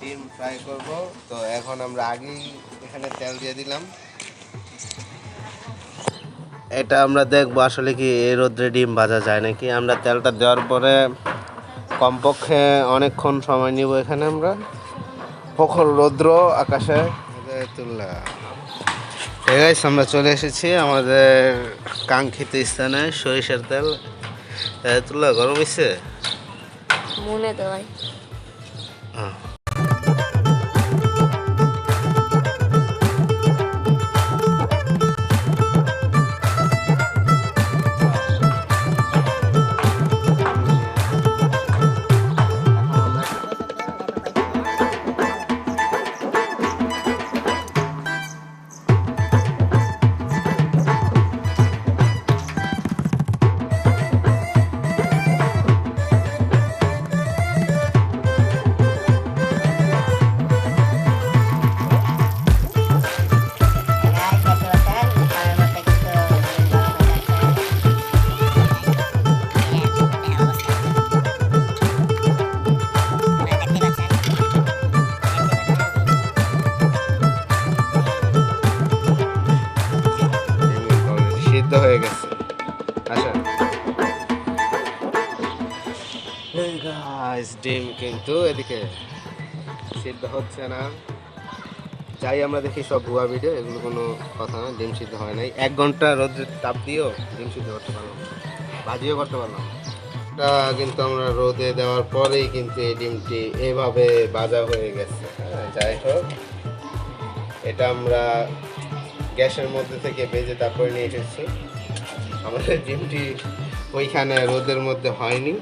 ডিম ফ্রাই করব। তো এখন আমরা আগেই এখানে তেল দিয়ে দিলাম। এটা আমরা দেখব আসলে কি এই রোদ্রে ডিম ভাজা যায় নাকি। আমরা তেলটা দেওয়ার পরে কমপক্ষে অনেকক্ষণ সময় নিব এখানে আমরা। প্রখর রৌদ্র আকাশে। তুল্লা ঠিক আছে আমরা চলে এসেছি আমাদের কাঙ্ক্ষিত স্থানে সরিষার তেল। তুল্লা গরম হয়েছে মনে তো ভাই হ্যাঁ। সিদ্ধ হয়ে গেছে। আচ্ছা ডিম কিন্তু এদিকে সিদ্ধ হচ্ছে না। যাই আমরা দেখি সব ভুয়া ভিডিও এগুলো কোনো কথা না ডিম সিদ্ধ হয় নাই। এক ঘণ্টা রোদ্রে তাপ দিয়েও ডিম সিদ্ধ করতে পারলাম। ভাজিও করতে পারলাম। এটা কিন্তু আমরা রোদে দেওয়ার পরেই কিন্তু এই ডিমটি এভাবে ভাজা হয়ে গেছে। হ্যাঁ, যাই হোক। এটা আমরা গ্যাসের মধ্যে থেকে বেজে তারপরে নিয়ে এসেছি। আমাদের ডিমটি ওইখানে রোদের মধ্যে হয়নি।